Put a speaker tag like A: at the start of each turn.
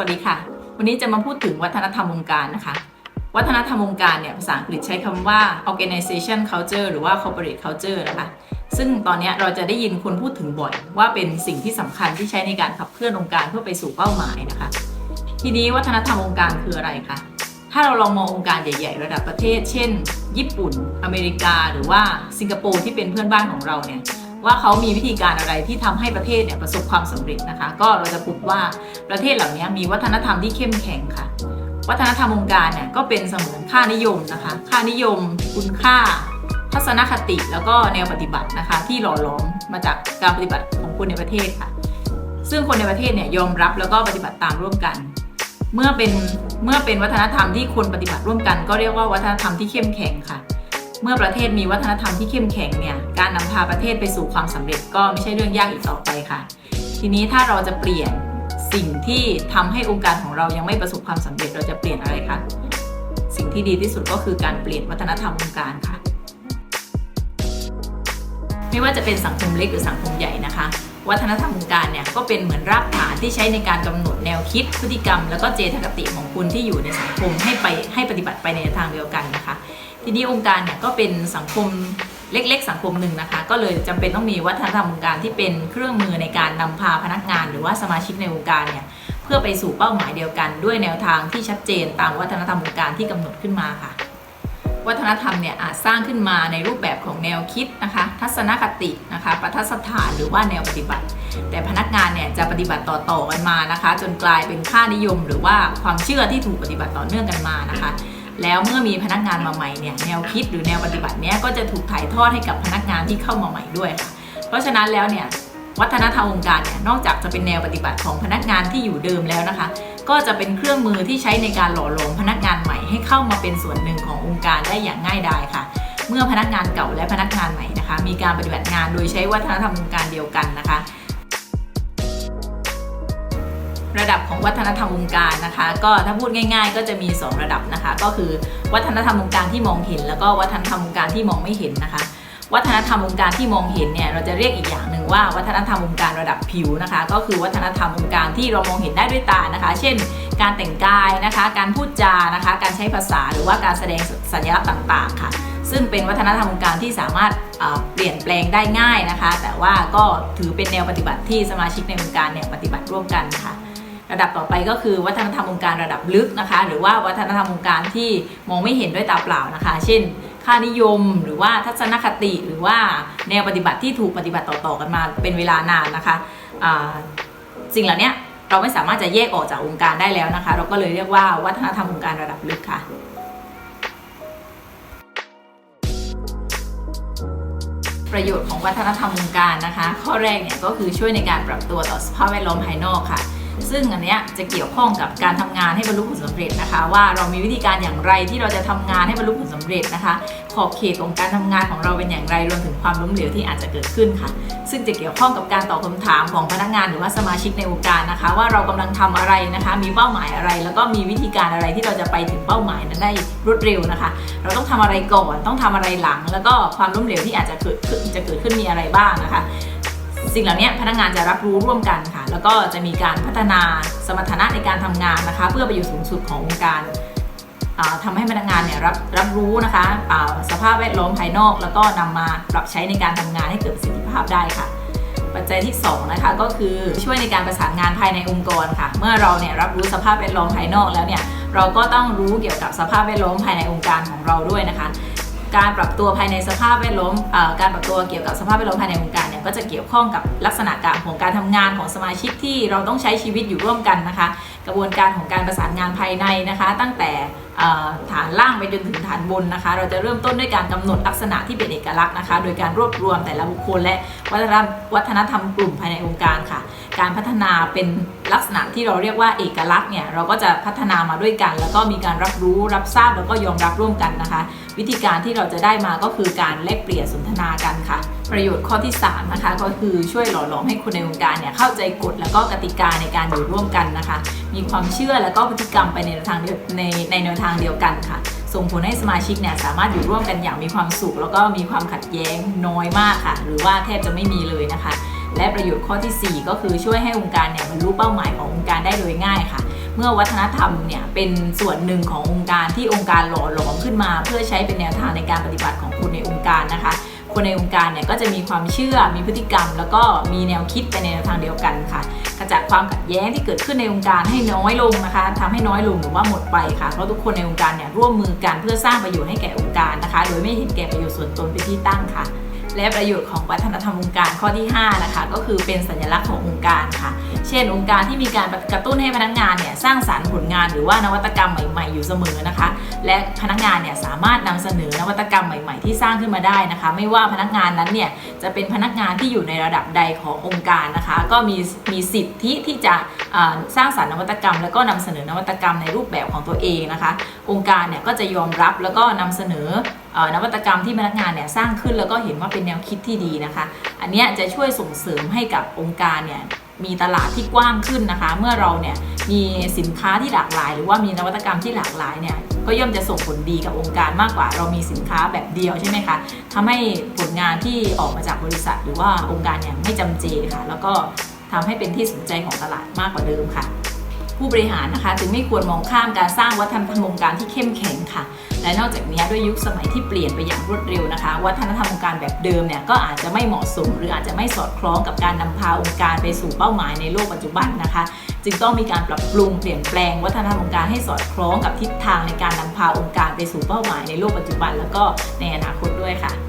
A: วัสดีค่ะ วันนี้จะมาพูดถึงวัฒนธรรมองค์การนะคะ วัฒนธรรมองค์การเนี่ยภาษาอังกฤษใช้คำว่า organization culture หรือว่า corporate culture นะคะ ซึ่งตอนนี้เราจะได้ยินคนพูดถึงบ่อย ว่าเป็นสิ่งที่สำคัญที่ใช้ในการขับเคลื่อนองค์การเพื่อไปสู่เป้าหมายนะคะ ทีนี้วัฒนธรรมองค์การคืออะไรคะ ถ้าเราลองมององค์การใหญ่ ๆ ระดับประเทศ เช่น ญี่ปุ่น อเมริกา หรือว่าสิงคโปร์ที่เป็นเพื่อนบ้านของเราเนี่ย ว่าเขามีวิธีการอะไรที่ทำให้ประเทศเนี่ยประสบความสำเร็จนะคะ ก็เราจะพบว่าประเทศเหล่านี้มีวัฒนธรรมที่เข้มแข็งค่ะ วัฒนธรรมองค์การเนี่ยก็เป็นเสมือนค่านิยมนะคะ ค่านิยม คุณค่า ทัศนคติแล้วก็แนวปฏิบัตินะคะ ที่หล่อหลอมมาจากการปฏิบัติของคนในประเทศค่ะ ซึ่งคนในประเทศเนี่ยยอมรับแล้วก็ปฏิบัติตามร่วมกัน เมื่อเป็นเมื่อเป็นวัฒนธรรมที่คนปฏิบัติร่วมกัน ก็เรียกว่าวัฒนธรรมที่เข้มแข็งค่ะ เมื่อประเทศมีวัฒนธรรมที่เข้มแข็งเนี่ย การนำพาประเทศไปสู่ความสำเร็จก็ไม่ใช่เรื่องยากอีกต่อไปค่ะ ทีนี้ถ้าเราจะเปลี่ยนสิ่งที่ทำให้องค์การของเรายังไม่ประสบความสำเร็จเราจะเปลี่ยนอะไรคะ สิ่งที่ดีที่สุดก็คือการเปลี่ยนวัฒนธรรมองค์การค่ะ ไม่ว่าจะเป็นสังคมเล็กหรือสังคมใหญ่นะคะ วัฒนธรรมองค์การเนี่ยก็เป็นเหมือนรากฐานที่ใช้ในการกำหนดแนวคิดพฤติกรรม แล้วก็เจตคติของคุณที่อยู่ในสังคมให้ไปให้ปฏิบัติไปในทางเดียวกันนะคะ ทีนี้องค์การเนี่ยก็เป็นสังคมเล็ก ๆ สังคมหนึ่งนะคะ ก็เลยจำเป็นต้องมีวัฒนธรรมองค์การที่เป็นเครื่องมือในการนำพาพนักงาน หรือว่าสมาชิกในองค์การเนี่ยเพื่อไปสู่เป้าหมายเดียวกัน ด้วยแนวทางที่ชัดเจนตามวัฒนธรรมองค์การที่กำหนดขึ้นมาค่ะ วัฒนธรรมเนี่ยอาจสร้างขึ้นมาในรูปแบบของแนวคิดนะคะ ทัศนคตินะคะประทัดสถานหรือว่าแนวปฏิบัติ แต่พนักงานเนี่ยจะปฏิบัติต่อๆกันมานะคะ จนกลายเป็นค่านิยม หรือว่าความเชื่อที่ถูกปฏิบัติต่อเนื่องกันมานะคะ แล้วเมื่อมีพนักงานมาใหม่เนี่ยแนวคิดหรือแนวปฏิบัติเนี้ยก็จะถูกถ่ายทอดให้กับพนักงานที่เข้ามาใหม่ด้วยค่ะเพราะฉะนั้นแล้วเนี่ยวัฒนธรรมองค์การเนี่ยนอกจากจะเป็นแนวปฏิบัติของพนักงานที่อยู่เดิมแล้วนะคะ ก็จะเป็นเครื่องมือที่ใช้ในการหล่อหลอมพนักงานใหม่ให้เข้ามาเป็นส่วนหนึ่งขององค์การได้อย่างง่ายดายค่ะ เมื่อพนักงานเก่าและพนักงานใหม่นะคะ มีการปฏิบัติงานโดยใช้วัฒนธรรมองค์การเดียวกันนะคะ ระดับของวัฒนธรรมองค์การนะคะ ก็ถ้าพูดง่าย ๆ ก็จะมี 2 ระดับนะคะ ก็คือวัฒนธรรมองค์การที่มองเห็น แล้วก็วัฒนธรรมองค์การที่มองไม่เห็นนะคะ วัฒนธรรมองค์การที่มองเห็นเนี่ยเราจะเรียกอีกอย่างหนึ่งว่าวัฒนธรรมองค์การระดับผิวนะคะ ก็คือวัฒนธรรมองค์การที่เรามองเห็นได้ด้วยตานะคะ เช่น การแต่งกายนะคะ การพูดจานะคะ การใช้ภาษาหรือว่าการแสดงสัญลักษณ์ต่างๆ ค่ะซึ่งเป็นวัฒนธรรมองค์การที่สามารถเอ่อเปลี่ยนแปลงได้ง่ายนะคะ แต่ว่าก็ถือเป็นแนวปฏิบัติที่สมาชิกในองค์การเนี่ยปฏิบัติร่วมกันค่ะ ระดับต่อไปก็คือวัฒนธรรมองค์การระดับลึกนะคะ หรือว่าวัฒนธรรมองค์การที่มองไม่เห็นด้วยตาเปล่านะคะ เช่น ค่านิยมหรือว่าทัศนคติหรือว่าแนวปฏิบัติที่ถูกปฏิบัติต่อๆกันมาเป็นเวลานานนะคะสิ่งเหล่านี้เราไม่สามารถจะแยกออกจากองค์การได้แล้วนะคะ เราก็เลยเรียกว่าวัฒนธรรมองค์การระดับลึกค่ะประโยชน์ของวัฒนธรรมองค์การนะคะ ข้อแรกเนี่ยก็คือช่วยในการปรับตัวต่อสภาพแวดล้อมภายนอกค่ะ ซึ่งอันเนี้ยจะเกี่ยวข้องกับการทำงานให้บรรลุผลสำเร็จนะคะ ว่าเรามีวิธีการอย่างไรที่เราจะทำงานให้บรรลุผลสำเร็จนะคะ ขอบเขตของการทำงานของเราเป็นอย่างไรรวมถึงความล้มเหลวที่อาจจะเกิดขึ้นค่ะ ซึ่งจะเกี่ยวข้องกับการตอบคำถามของพนักงานหรือว่าสมาชิกในองค์การนะคะ ว่าเรากำลังทำอะไรนะคะ มีเป้าหมายอะไร แล้วก็มีวิธีการอะไรที่เราจะไปถึงเป้าหมายนั้นได้รวดเร็วนะคะ เราต้องทำอะไรก่อนต้องทำอะไรหลัง แล้วก็ความล้มเหลวที่อาจจะเกิดขึ้นจะเกิดขึ้นมีอะไรบ้างนะคะ สิ่งเหล่านี้พนักงานจะรับรู้ร่วมกันค่ะ แล้วก็จะมีการพัฒนาสมรรถนะในการทำงานนะคะ เพื่อประโยชน์สูงสุดขององค์การอ่าทำให้พนักงานเนี่ยรับรับรู้นะคะอ่าสภาพแวดล้อมภายนอก แล้วก็นำมาปรับใช้ในการทำงานให้เกิดประสิทธิภาพได้ค่ะ ปัจจัยที่2นะคะก็คือช่วยในการประสานงานภายในองค์กรค่ะ เมื่อเราเนี่ยรับรู้สภาพแวดล้อมภายนอกแล้วเนี่ยเราก็ต้องรู้เกี่ยวกับสภาพแวดล้อมภายในองค์การของเราด้วยนะคะ การปรับตัวภายในสภาพแวดล้อมการปรับตัวเกี่ยวกับสภาพแวดล้อมภายในองค์การเนี่ยก็จะเกี่ยวข้องกับลักษณะการของการทำงานของสมาชิกที่เราต้องใช้ชีวิตอยู่ร่วมกันนะคะ กระบวนการของการประสานงานภายในนะคะ ตั้งแต่ฐานล่างไปจนถึงฐานบนนะคะ เราจะเริ่มต้นด้วยการกำหนดลักษณะที่เป็นเอกลักษณ์นะคะ โดยการรวบรวมแต่ละบุคคลและวัฒนธรรมวัฒนธรรมกลุ่มภายในองค์การค่ะ การพัฒนาเป็นลักษณะที่เราเรียกว่าเอกลักษณ์เนี่ยเราก็จะพัฒนามาด้วยกัน แล้วก็มีการรับรู้รับทราบแล้วก็ยอมรับร่วมกันนะคะ วิธีการที่เราจะได้มาก็คือการแลกเปลี่ยนสนทนากันค่ะ ประโยชน์ข้อที่ 3 นะคะ ก็คือช่วยหล่อหลอมให้คนในวงการเนี่ยเข้าใจกฎแล้วก็กติกาในการอยู่ร่วมกันนะคะ มีความเชื่อแล้วก็พฤติกรรมไปในแนวทางในในแนวทางเดียวกันค่ะ ส่งผลให้สมาชิกเนี่ยสามารถอยู่ร่วมกันอย่างมีความสุข แล้วก็มีความขัดแย้งน้อยมากค่ะ หรือว่าแทบจะไม่มีเลยนะคะ และประโยชน์ข้อทีสี่4 ก็คือช่วยให้องค์การเนี่ยบรรลุเป้าหมายขององค์การได้โดยง่ายค่ะเมื่อวัฒนธรรมเนี่ยเป็นส่วนหนึ่งขององค์การที่องค์การหล่อหลอมขึ้นมา เพื่อใช้เป็นแนวทางในการปฏิบัติของคนในองค์การนะคะ คนในองค์การเนี่ยก็จะมีความเชื่อ มีพฤติกรรม แล้วก็มีแนวคิดไปในแนวทางเดียวกันค่ะกระจัดความขัดแย้งที่เกิดขึ้นในองค์การให้น้อยลงนะคะทำให้น้อยลงหรือว่าหมดไปค่ะ เพราะทุกคนในองค์การเนี่ยร่วมมือกันเพื่อสร้างประโยชน์ให้แก่องค์การนะคะ โดยไม่เห็นแก่ประโยชน์ส่วนตนเป็นที่ตั้งค่ะ และประโยชน์ของวัฒนธรรมองค์การข้อที่ 5 นะคะ ก็คือเป็นสัญลักษณ์ขององค์การค่ะ เช่น องค์การที่มีการกระตุ้นให้พนักงานเนี่ยสร้างสรรค์ผลงานหรือว่านวัตกรรมใหม่ ๆ อยู่เสมอนะคะ และพนักงานเนี่ยสามารถนำเสนอนวัตกรรมใหม่ ๆ ที่สร้างขึ้นมาได้นะคะ ไม่ว่าพนักงานนั้นเนี่ยจะเป็นพนักงานที่อยู่ในระดับใดขององค์การนะคะ ก็มีมีสิทธิที่จะสร้างสรรค์นวัตกรรม แล้วก็นำเสนอนวัตกรรมในรูปแบบของตัวเองนะคะ องค์การเนี่ยก็จะยอมรับแล้วก็นำเสนอนวัตกรรมที่พนักงานเนี่ยสร้างขึ้นแล้วก็เห็นว่าเป็นแนวคิดที่ดีนะคะ อันนี้จะช่วยส่งเสริมให้กับองค์การเนี่ยมีตลาดที่กว้างขึ้นนะคะ เมื่อเราเนี่ยมีสินค้าที่หลากหลาย หรือว่ามีนวัตกรรมที่หลากหลายเนี่ยก็ย่อมจะส่งผลดีกับองค์การมากกว่า เรามีสินค้าแบบเดียวใช่ไหมคะทำให้ผลงานที่ออกมาจากบริษัท หรือว่าองค์การเนี่ยไม่จำเจค่ะ แล้วก็ทำให้เป็นที่สนใจของตลาดมากกว่าเดิมค่ะ ผู้บริหารนะคะจึงไม่ควรมองข้ามการสร้างวัฒนธรรมองค์การที่เข้มแข็งค่ะ และนอกจากนี้ด้วยยุคสมัยที่เปลี่ยนไปอย่างรวดเร็วนะคะ วัฒนธรรมองค์การแบบเดิมเนี่ยก็อาจจะไม่เหมาะสม หรืออาจจะไม่สอดคล้องกับการนำพาองค์การไปสู่เป้าหมายในโลกปัจจุบันนะคะ จึงต้องมีการปรับปรุงเปลี่ยนแปลงวัฒนธรรมองค์การให้สอดคล้องกับทิศทางในการนำพาองค์การไปสู่เป้าหมายในโลกปัจจุบัน แล้วก็ในอนาคตด้วยค่ะ